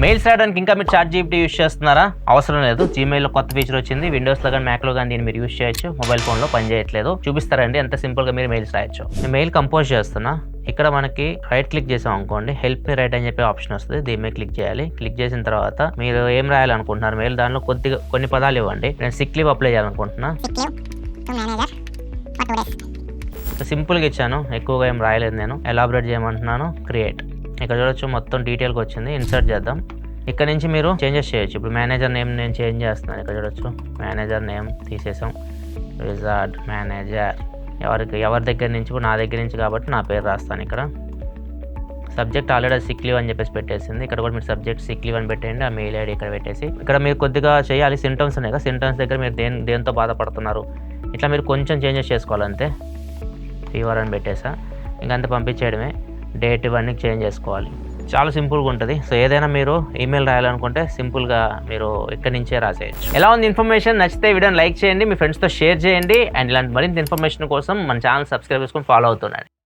Mails రాయడానికి ఇంకా మీరు చాట్ జీపీటీ యూస్ చేస్తున్నారా? అవసరం లేదు. జీమెయిల్లో కొత్త ఫీచర్ వచ్చింది. విండోస్లో కానీ మ్యాక్లో కానీ దీన్ని మీరు యూస్ చేయొచ్చు. మొబైల్ ఫోన్లో పనిచేయట్లేదు చూపిస్తారండి. ఎంత సింపుల్గా మీరు మెయిల్స్ రాయొచ్చు. నేను మెయిల్ కంపోజ్ చేస్తున్నా. ఇక్కడ మనకి రైట్ క్లిక్ చేసాం అనుకోండి. హెల్ప్ మీ రైట్ అని చెప్పి ఆప్షన్ వస్తుంది. దీని మీద క్లిక్ చేయాలి. క్లిక్ చేసిన తర్వాత మీరు ఏం రాయాలనుకుంటున్నారు? మెయిల్ దానిలో కొద్దిగా కొన్ని పదాలు ఇవ్వండి. నేను సిక్ లీవ్ అప్లై చేయాలనుకుంటున్నా. సింపుల్గా ఇచ్చాను. ఎక్కువగా ఏం రాయలేదు నేను. ఎలాబరేట్ చేయమంటున్నాను. క్రియేట్ ఇక్కడ చూడొచ్చు మొత్తం డీటెయిల్గా వచ్చింది. ఇన్సర్ట్ చేద్దాం. ఇక్కడ నుంచి మీరు చేంజెస్ చేయొచ్చు. ఇప్పుడు మేనేజర్ నేమ్ నేను చేంజ్ చేస్తున్నాను. ఇక్కడ చూడొచ్చు. మేనేజర్ నేమ్ తీసేసాం. రిజార్డ్ మేనేజర్ ఎవరికి ఎవరి దగ్గర నుంచి? కూడా నా దగ్గర నుంచి కాబట్టి నా పేరు రాస్తాను ఇక్కడ. సబ్జెక్ట్ ఆల్రెడీ సిక్ లీవ్ అని చెప్పేసి పెట్టేసింది. ఇక్కడ కూడా మీరు సబ్జెక్ట్ సిక్ లీవ్ అని పెట్టేయండి. ఆ మెయిల్ ఐడి ఇక్కడ పెట్టేసి. ఇక్కడ మీరు కొద్దిగా చేయాలి. సింటమ్స్ ఉన్నాయి కదా. సింటమ్స్ దగ్గర మీరు దేని దేంతో బాధపడుతున్నారు? ఇట్లా మీరు కొంచెం చేంజెస్ చేసుకోవాలంతే. ఫీవర్ అని పెట్టేసా. ఇంకంత పంపించేయడమే. డేట్ ఇవన్నీ చేంజ్ చేసుకోవాలి. చాలా సింపుల్గా ఉంటుంది. సో ఏదైనా మీరు ఈమెయిల్ రాయాలనుకుంటే సింపుల్గా మీరు ఇక్కడి నుంచే రాసేయచ్చు. ఎలా ఉంది ఇన్ఫర్మేషన్? నచ్చితే వీడియోని లైక్ చేయండి మీ ఫ్రెండ్స్తో షేర్ చేయండి. అండ్ ఇలాంటి మరింత ఇన్ఫర్మేషన్ కోసం మన ఛానల్ సబ్స్క్రైబ్ చేసుకొని ఫాలో అవుతున్నాను